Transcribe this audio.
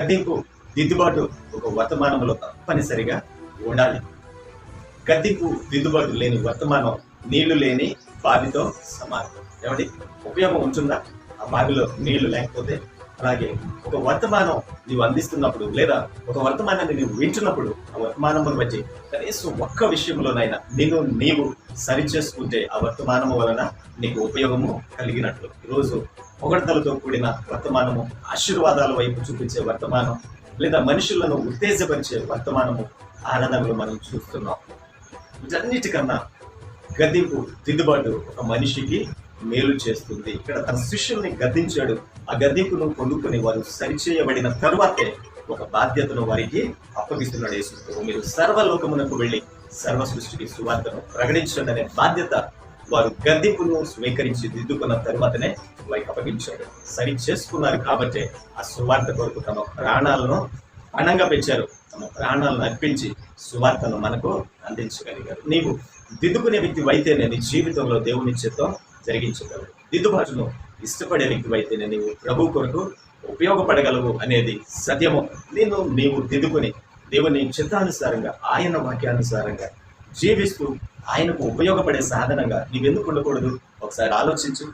గద్దింపు దిద్దుబాటు ఒక వర్తమానంలో తప్పనిసరిగా ఉండాలి. గద్దింపు దిద్దుబాటు లేని వర్తమానం నీళ్ళు లేని బావితో సమానం. ఏమండి? ఉపయోగం ఉంటుందా? ఆ బావిలో నీళ్ళు లేకపోతే అలాగే ఒక వర్తమానం నీవు అందిస్తున్నప్పుడు లేదా ఒక వర్తమానాన్ని నీవు వింటున్నప్పుడు ఆ వర్తమానముల మధ్య కనీసం ఒక్క విషయంలోనైనా నిన్ను నీవు సరి చేసుకుంటే ఆ వర్తమానము వలన నీకు ఉపయోగము కలిగినట్లు. ఈరోజు పొగడతలతో కూడిన వర్తమానము ఆశీర్వాదాల వైపు చూపించే వర్తమానం లేదా మనుషులను ఉత్తేజపరిచే వర్తమానము ఆరాధనలు మనం చూస్తున్నాం. వీటన్నిటికన్నా గదింపు దిద్దుబాటు ఒక మనిషికి మేలు చేస్తుంది. ఇక్కడ తన శిష్యుల్ని గద్దించాడు. ఆ గద్దీకును కొనుక్కుని వారు సరిచేయబడిన తరువాతే ఒక బాధ్యతను వారికి అప్పగిస్తున్నాడు యేసు మీరు సర్వలోకమునకు వెళ్ళి సర్వ సృష్టికి సువార్తను ప్రకటించండి అనే బాధ్యత వారు గద్దింపును స్వీకరించి దిద్దుకున్న తరువాతనే వారికి అప్పగించాడు. సరి చేసుకున్నారు కాబట్టి ఆ సువార్త కొరకు తమ ప్రాణాలను పణంగా పెంచారు. తమ ప్రాణాలను అర్పించి సువార్తను మనకు అందించగలిగారు. నీవు దిద్దుకునే వ్యక్తి అయితేనే నీ జీవితంలో దేవుని చిత్తం జరిగించగలవు దిద్దుబాటును ఇష్టపడే వ్యక్తి నీవు ప్రభు కొరకు ఉపయోగపడగలవు అనేది సత్యము. నేను నీవు దిద్దుకొని దేవుని చిత్తానుసారంగా ఆయన వాక్యానుసారంగా జీవిస్తూ ఆయనకు ఉపయోగపడే సాధనంగా నీవెందుకు ఉండకూడదు? ఒకసారి ఆలోచించు.